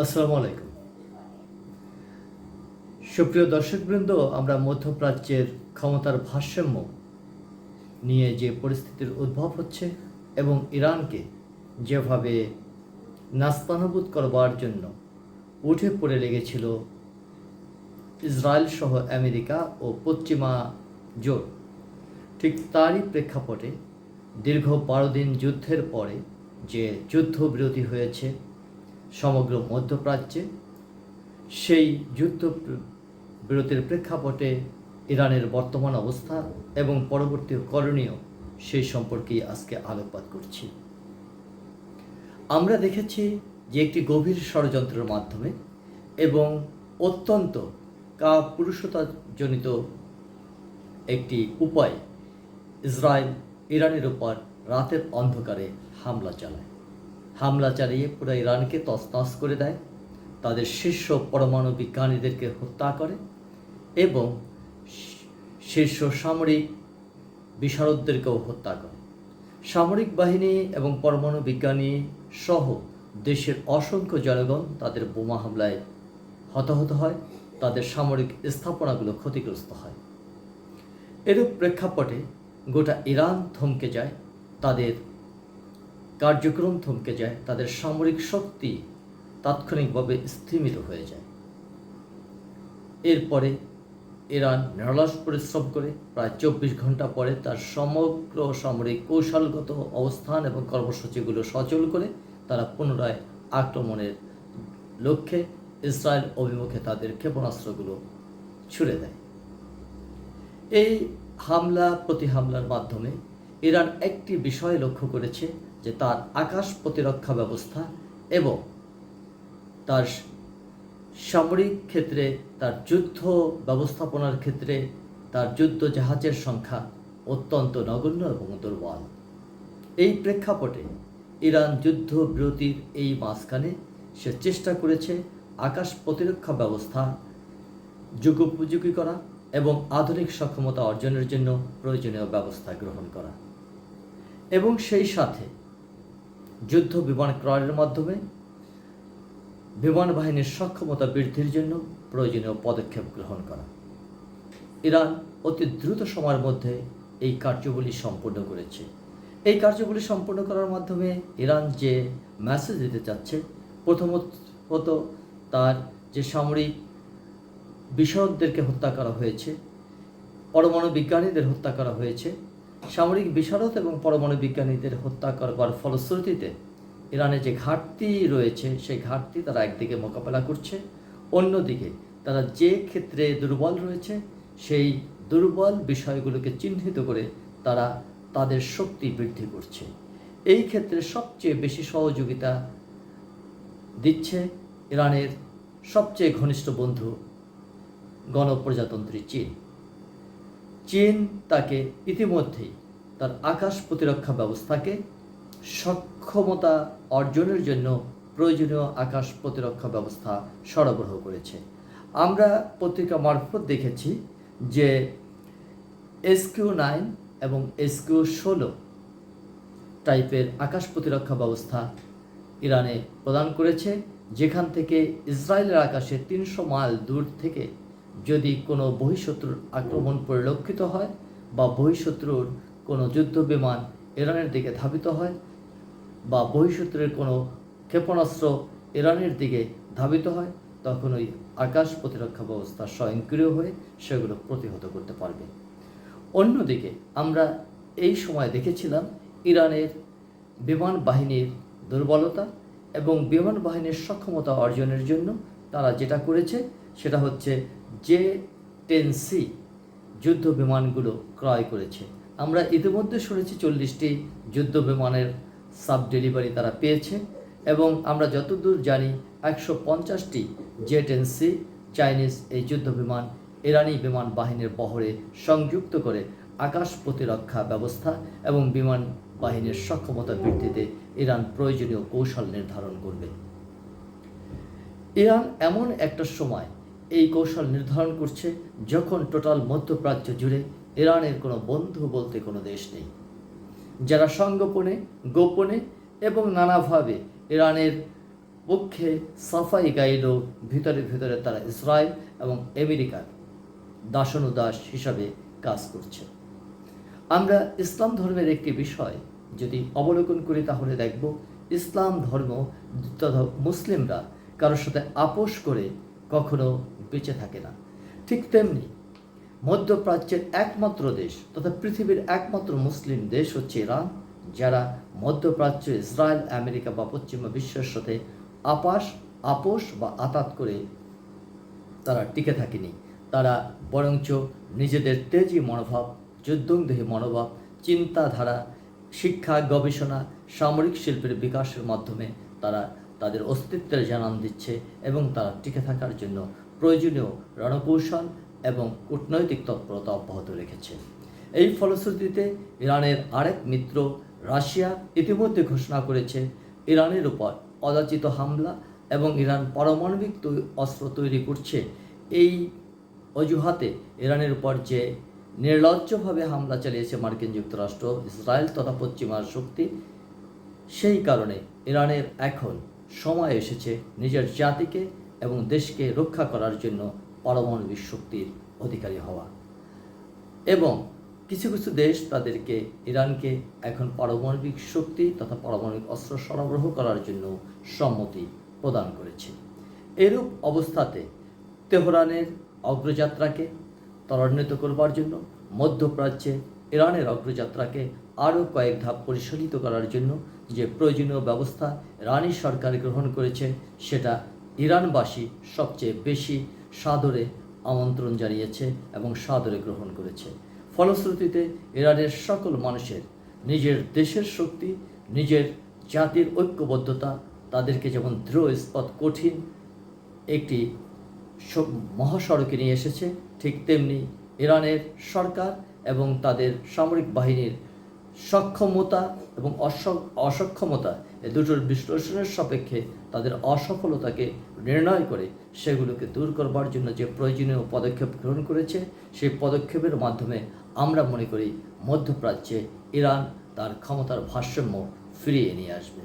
আসসালামু আলাইকুম। সুপ্রিয় দর্শকবৃন্দ, আমরা মধ্যপ্রাচ্যের ক্ষমতার ভারসাম্য নিয়ে যে পরিস্থিতির উদ্ভব হচ্ছে এবং ইরানকে যেভাবে নাস্তানুভূত করবার জন্য উঠে পড়ে লেগেছিল ইসরায়েল সহ আমেরিকা ও পশ্চিমা জোট, ঠিক তারই প্রেক্ষাপটে দীর্ঘ বারো দিন যুদ্ধের পরে যে যুদ্ধবিরতি হয়েছে সমগ্র মধ্যপ্রাচ্যে, সেই যুদ্ধ বিরতির প্রেক্ষাপটে ইরানের বর্তমান অবস্থা এবং পরবর্তী করণীয় সেই সম্পর্কেই আজকে আলোকপাত করছি। আমরা দেখেছি যে একটি গভীর ষড়যন্ত্রের মাধ্যমে এবং অত্যন্ত কাপুরুষতাজনিত একটি উপায় ইসরায়েল ইরানের উপর রাতের অন্ধকারে হামলা চালায়। হামলা চালিয়ে পুরো ইরানকে তছনছ করে দেয়। তাদের শীর্ষ পরমাণু বিজ্ঞানীদেরকে হত্যা করে এবং শীর্ষ সামরিক বিশারদদেরকেও হত্যা করে। সামরিক বাহিনী এবং পরমাণু বিজ্ঞানী সহ দেশের অসংখ্য জনগণ তাদের বোমা হামলায় হতাহত হয়। তাদের সামরিক স্থাপনাগুলো ক্ষতিগ্রস্ত হয়। এরূপ প্রেক্ষাপটে গোটা ইরান থমকে যায়। তাদের কার্যক্রম থমকে যায়, তাদের সামরিক শক্তি তাৎক্ষণিকভাবে স্থিমিত হয়ে যায়। এরপরে ইরান নিরলস পরিশ্রম করে, প্রায় চব্বিশ ঘণ্টা পরে তার সমগ্র সামরিক কৌশলগত অবস্থান এবং কর্মসূচিগুলো সচল করে তারা পুনরায় আক্রমণের লক্ষ্যে ইসরায়েল অভিমুখে তাদের ক্ষেপণাস্ত্রগুলো ছুড়ে দেয়। এই হামলা প্রতি হামলার মাধ্যমে ইরান একটি বিষয় লক্ষ্য করেছে যে তার আকাশ প্রতিরক্ষা ব্যবস্থা এবং তার সামরিক ক্ষেত্রে তার যুদ্ধ ব্যবস্থাপনার ক্ষেত্রে তার যুদ্ধ জাহাজের সংখ্যা অত্যন্ত নগণ্য এবং দুর্বল। এই প্রেক্ষাপটে ইরান যুদ্ধ বিরতির এই মাঝখানে সে চেষ্টা করেছে আকাশ প্রতিরক্ষা ব্যবস্থা, যুগোপযোগী করা এবং আধুনিক সক্ষমতা অর্জনের জন্য প্রয়োজনীয় ব্যবস্থা গ্রহণ করা। এবং সেই সাথে যুদ্ধ বিমান ক্রয়ের মাধ্যমে বিমান বাহিনীর সক্ষমতা বৃদ্ধির জন্য প্রয়োজনীয় পদক্ষেপ গ্রহণ করা। ইরান অতি দ্রুত সময়ের মধ্যে এই কার্যগুলি সম্পূর্ণ করেছে। এই কার্যগুলি সম্পূর্ণ করার মাধ্যমে ইরান যে মেসেজ দিতে চাচ্ছে, প্রথমত তার যে সামরিক বিষয়কদেরকে হত্যা করা হয়েছে, পরমাণু বিজ্ঞানীদের হত্যা করা হয়েছে সামরিক বিশারদ এবং পরমাণু বিজ্ঞানীদের হত্যা করবার ফলশ্রুতিতে ইরানে যে ঘাটতি রয়েছে, সেই ঘাটতি তারা একদিকে মোকাবেলা করছে, অন্যদিকে তারা যে ক্ষেত্রে দুর্বল রয়েছে, সেই দুর্বল বিষয়গুলোকে চিহ্নিত করে তারা তাদের শক্তি বৃদ্ধি করছে। এই ক্ষেত্রে সবচেয়ে বেশি সহযোগিতা দিচ্ছে ইরানের সবচেয়ে ঘনিষ্ঠ বন্ধু গণপ্রজাতন্ত্রী চীন। চীন তাকে ইতিমধ্যেই তার আকাশ প্রতিরক্ষা ব্যবস্থাকে সক্ষমতা অর্জনের জন্য প্রয়োজনীয় আকাশ প্রতিরক্ষা ব্যবস্থা সরবরাহ করেছে। আমরা পত্রিকা মারফত দেখেছি যে এসকিউ নাইন এবং এসকিউ ষোলো টাইপের আকাশ প্রতিরক্ষা ব্যবস্থা ইরানে প্রদান করেছে, যেখান থেকে ইসরায়েলের আকাশে তিনশো মাইল দূর থেকে যদি কোনো বহিঃশত্রুর আক্রমণ পরিলক্ষিত হয় বা বহিঃশত্রুর কোনো যুদ্ধ বিমান ইরানের দিকে ধাবিত হয় বা বহিঃশত্রুর কোনো ক্ষেপণাস্ত্র ইরানের দিকে ধাবিত হয়, তখন ওই আকাশ প্রতিরক্ষা ব্যবস্থা স্বয়ংক্রিয় হয়ে সেগুলো প্রতিহত করতে পারবে। অন্যদিকে আমরা এই সময় দেখেছিলাম ইরানের বিমান বাহিনীর দুর্বলতা এবং বিমান বাহিনীর সক্ষমতা অর্জনের জন্য তারা যেটা করেছে সেটা হচ্ছে যে টেন সি যুদ্ধ বিমানগুলো ক্রয় করেছে। আমরা ইতিমধ্যে শুনেছি চল্লিশটি যুদ্ধ বিমানের সাব ডেলিভারি তারা পেয়েছে এবং আমরা যতদূর জানি একশো পঞ্চাশটি জেট এন সি চাইনিজ এই যুদ্ধ বিমান ইরানি বিমান বাহিনীর বহরে সংযুক্ত করে আকাশ প্রতিরক্ষা ব্যবস্থা এবং বিমান বাহিনীর সক্ষমতা বৃদ্ধিতে ইরান প্রয়োজনীয় কৌশল নির্ধারণ করবে। ইরান এমন একটা সময় এই কৌশল নির্ধারণ করছে যখন টোটাল মধ্যপ্রাচ্য জুড়ে ইরানের কোনো বন্ধু বলতে কোনো দেশ নেই। যারা সংগোপনে গোপনে এবং নানাভাবে ইরানের পক্ষে সাফাই গাইল ভিতরে ভিতরে তারা ইসরায়েল এবং আমেরিকার দাসনুদাস হিসাবে কাজ করছে। আমরা ইসলাম ধর্মের একটি বিষয় যদি অবলোকন করি তাহলে দেখব ইসলাম ধর্ম তথা মুসলিমরা কারোর সাথে আপোষ করে কখনো বেঁচে থাকে না। ঠিক তেমনি মধ্যপ্রাচ্যের একমাত্র দেশ তথা পৃথিবীর একমাত্র মুসলিম দেশ হচ্ছে ইরান, যারা মধ্যপ্রাচ্য, ইসরায়েল, আমেরিকা বা পশ্চিমা বিশ্বের সাথে আপাস, আপোষ বা আতাত করে তারা টিকে থাকেনি। তারা বরঞ্চ নিজেদের তেজি মনোভাব যুদ্ধংদেহী মনোভাব, চিন্তাধারা, শিক্ষা, গবেষণা, সামরিক শিল্পের বিকাশের মাধ্যমে তারা তাদের অস্তিত্বের জানান দিচ্ছে এবং তারা টিকে থাকার জন্য প্রয়োজনীয় রণকৌশল এবং কূটনৈতিক তৎপরতা অব্যাহত রেখেছে। এই ফলশ্রুতিতে ইরানের আরেক মিত্র রাশিয়া ইতিমধ্যে ঘোষণা করেছে, ইরানের উপর অযাচিত হামলা এবং ইরান পারমাণবিক অস্ত্র তৈরি করছে। এই অজুহাতে ইরানের উপর যে নির্লজ্জভাবে হামলা চালিয়েছে মার্কিন যুক্তরাষ্ট্র, ইসরায়েল তথা পশ্চিমার শক্তি, সেই কারণে ইরানের এখন সময় এসেছে নিজের জাতিকে এবং দেশকে রক্ষা করার জন্য পারমাণবিক শক্তির অধিকারী হওয়া। এবং কিছু কিছু দেশ তাদেরকে ইরানকে এখন পারমাণবিক শক্তি তথা পারমাণবিক অস্ত্র সরবরাহ করার জন্য সম্মতি প্রদান করেছে। এরূপ অবস্থাতে তেহরানের অগ্রযাত্রাকে ত্বরান্বিত করবার জন্য মধ্যপ্রাচ্যে ইরানের অগ্রযাত্রাকে আরও কয়েক ধাপ পরিশোধিত করার জন্য যে প্রয়োজনীয় ব্যবস্থা ইরানি সরকার গ্রহণ করেছে, সেটা ইরানবাসী সবচেয়ে বেশি সাদরে আমন্ত্রণ জানিয়েছে এবং সাদরে গ্রহণ করেছে। ফলশ্রুতিতে ইরানের সকল মানুষের, নিজের দেশের শক্তি, নিজের জাতির ঐক্যবদ্ধতা, তাদেরকে যেমন দৃঢ় ইস্পাত কঠিন একটি মহাসড়কে নিয়ে এসেছে, ঠিক তেমনি ইরানের সরকার এবং তাদের সামরিক বাহিনীর সক্ষমতা এবং অস- অসক্ষমতা এ দুটোর বিশ্লেষণের সাপেক্ষে তাদের অসফলতাকে নির্ণয় করে সেগুলোকে দূর করবার জন্য যে প্রয়োজনীয় পদক্ষেপ গ্রহণ করেছে, সেই পদক্ষেপের মাধ্যমে আমরা মনে করি মধ্যপ্রাচ্যে ইরান তার ক্ষমতার ভারসাম্য ফিরিয়ে নিয়ে আসবে।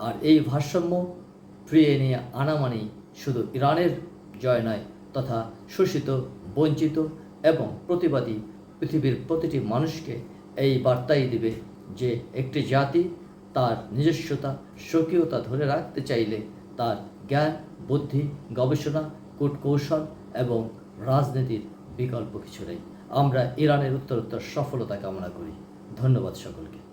আর এই ভারসাম্য ফিরিয়ে নিয়ে আনা মানেই শুধু ইরানের জয় নয়, তথা শোষিত, বঞ্চিত এবং প্রতিবাদী পৃথিবীর প্রতিটি মানুষকে এই বার্তাই দিবে যে একটি জাতি তার নিজস্বতা, স্বকীয়তা ধরে রাখতে চাইলে তার জ্ঞান, বুদ্ধি, গবেষণা, কূটকৌশল এবং রাজনীতির বিকল্প কিছু নেই। আমরা ইরানের উত্তরোত্তর সফলতা কামনা করি। ধন্যবাদ সকলকে।